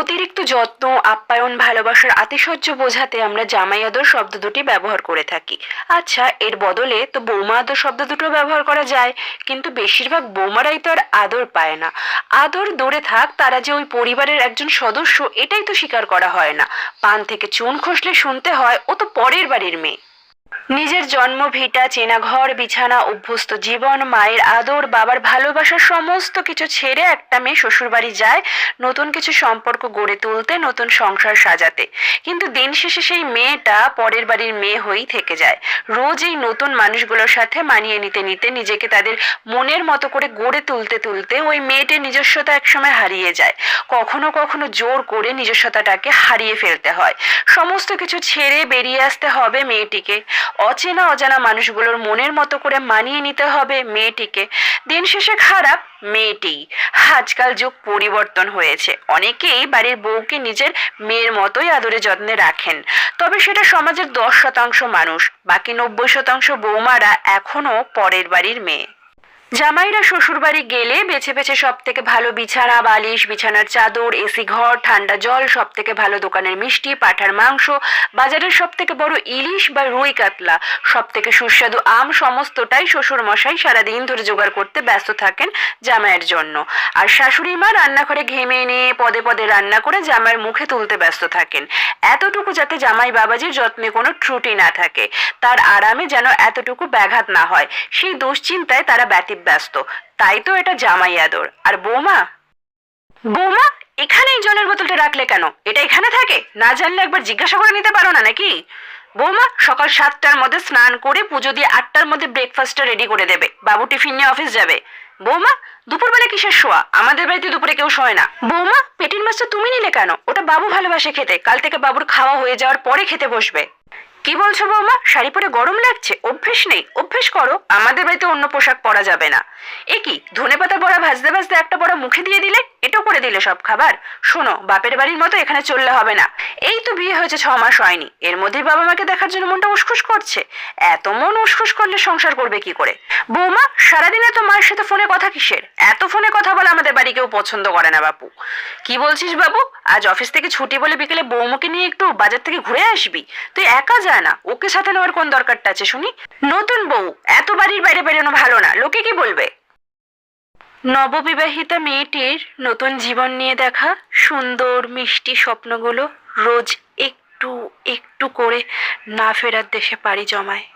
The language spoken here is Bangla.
অতিরিক্ত যত্ন, আপ্যায়ন, ভালোবাসার আতিশয্য বোঝাতে আমরা জামাই আদর শব্দ দুটি ব্যবহার করে থাকি। আচ্ছা এর বদলে তো বৌমা আদর শব্দ দুটো ব্যবহার করা যায়, কিন্তু বেশিরভাগ বৌমারাই তো আর আদর পায় না। আদর দূরে থাক, তারা যে ওই পরিবারের একজন সদস্য, এটাই তো স্বীকার করা হয় না। পান থেকে চুন খসলে শুনতে হয়, ও তো পরের বাড়ির মেয়ে। নিজের জন্ম, ভিটা চেনা ঘর বিছানা, অভ্যস্ত জীবন, মায়ের আদর, বাবার ভালোবাসা, সমস্ত কিছু ছেড়ে একটা মেয়ে শ্বশুরবাড়ি যায়, নতুন কিছু সম্পর্ক গড়ে তুলতে, নতুন সংসার সাজাতে। কিন্তু দিন শেষে সেই মেয়েটা পরের বাড়ির মেয়ে হয়েই থেকে যায়। রোজ এই নতুন মানুষগুলোর সাথে মানিয়ে নিতে নিতে নিজেকে তাদের মনের মতো করে গড়ে তুলতে তুলতে ওই মেয়েটির নিজস্বতা একসময় হারিয়ে যায়। কখনো কখনো জোর করে নিজস্বতাটাকে হারিয়ে ফেলতে হয়। সমস্ত কিছু ছেড়ে বেরিয়ে আসতে হবে মেয়েটিকে। অচেনা অজানা মানুষগুলোর মনের মতো করে মানিয়ে নিতে হবে মেয়েটিকে। দিন শেষে খারাপ মেয়েটি আজকাল যুগ পরিবর্তন হয়েছে। অনেকেই বাড়ির বউকে নিজের মেয়ের মতোই আদরে যত্নে রাখেন। তবে সেটা সমাজের দশ শতাংশ মানুষ, বাকি নব্বই শতাংশ বৌমারা এখনও পরের বাড়ির মেয়ে। জামাইরা শ্বশুরবাড়ি গেলে বেছে বেছে সব থেকে ভালো বিছানা, বালিশ, বিছানার চাদর, এসি ঘর, ঠান্ডা জল সব থেকে ভালো দোকানের মিষ্টি, পাঠার মাংস, বাজারের সব থেকে বড় ইলিশ বা রুই কাতলা। সব থেকে সুস্বাদু আম, সমস্তটাই শ্বশুর মশাই সারাদিন ধরে জোগাড় করতে ব্যস্ত থাকেন জামাইয়ের জন্য। আর শাশুড়ি মা রান্নাঘরে ঘেমে নিয়ে পদে পদে রান্না করে জামাইয়ের মুখে তুলতে ব্যস্ত থাকেন। এতটুকু যাতে জামাই বাবাজির যত্নে কোনো ত্রুটি না থাকে। তার আরামে যেন এতটুকু ব্যাঘাত না হয়। সেই দুশ্চিন্তায় তারা ব্যতিব্যস্ত তাই তো এটা জামাই আদর। আর বৌমা? বৌমা এখানে এই জলের বোতলটা রাখলে কেন? এটা এখানে থাকে? না জানলে একবার জিজ্ঞাসা করে নিতে পারো না নাকি? বৌমা, সকাল সাতটার মধ্যে স্নান করে পুজো দিয়ে আটটার মধ্যে ব্রেকফাস্টটা রেডি করে দেবে। বাবু টিফিন নিয়ে অফিস যাবে। বৌমা, দুপুরবেলা কিসের শোয়া? আমাদের বাড়িতে দুপুরে কেউ শোয় না। বৌমা পেটির মাছটা তুমি নিলে কেন? ওটা বাবু ভালোবাসে খেতে। কাল থেকে বাবুর খাওয়া হয়ে যাওয়ার পরে খেতে বসবে। কি বলছো বৌমা? শাড়ি পরে গরম লাগছে? অভ্যেস নেই। অভ্যেস করো। আমাদের বাড়িতে অন্য পোশাক পরা যাবে না। এ কি, ধনে পাতা বড়া ভাজতে ভাজতে একটা বড়া মুখে দিয়ে দিলে? এটাও করে দিলে সব খাবার? শোনো, বাপের বাড়ির মতো এখানে চললে হবে না। এই তো বিয়ে হয়েছে, ছ মাস হয়নি। এর মধ্যেই বাবা মাকে দেখার জন্য মনটা উসখুস করছে। এত মন উসখুস করলে সংসার করবে কি করে? বৌমা, সারাদিন এত মায়ের সাথে ফোনে কথা কিসের? এত ফোনে কথা বলে আমাদের বাড়ি কেউ পছন্দ করে না, বাপু। কি বলছিস বাবু আজ অফিস থেকে ছুটি বলে বিকেলে বৌমুকে নিয়ে একটু বাজার থেকে ঘুরে আসবি। তুই একা যায় না। ওকে সাথে নেওয়ার কোন দরকারটা আছে শুনি? নতুন বউ, এত বাড়ির বাইরে বেরোনো ভালো না। লোকে কি বলবে? নববিবাহিতা মেয়েটির নতুন জীবন নিয়ে দেখা, সুন্দর মিষ্টি স্বপ্নগুলো রোজ একটু একটু করে না ফেরার দেশে পাড়ি জমায়।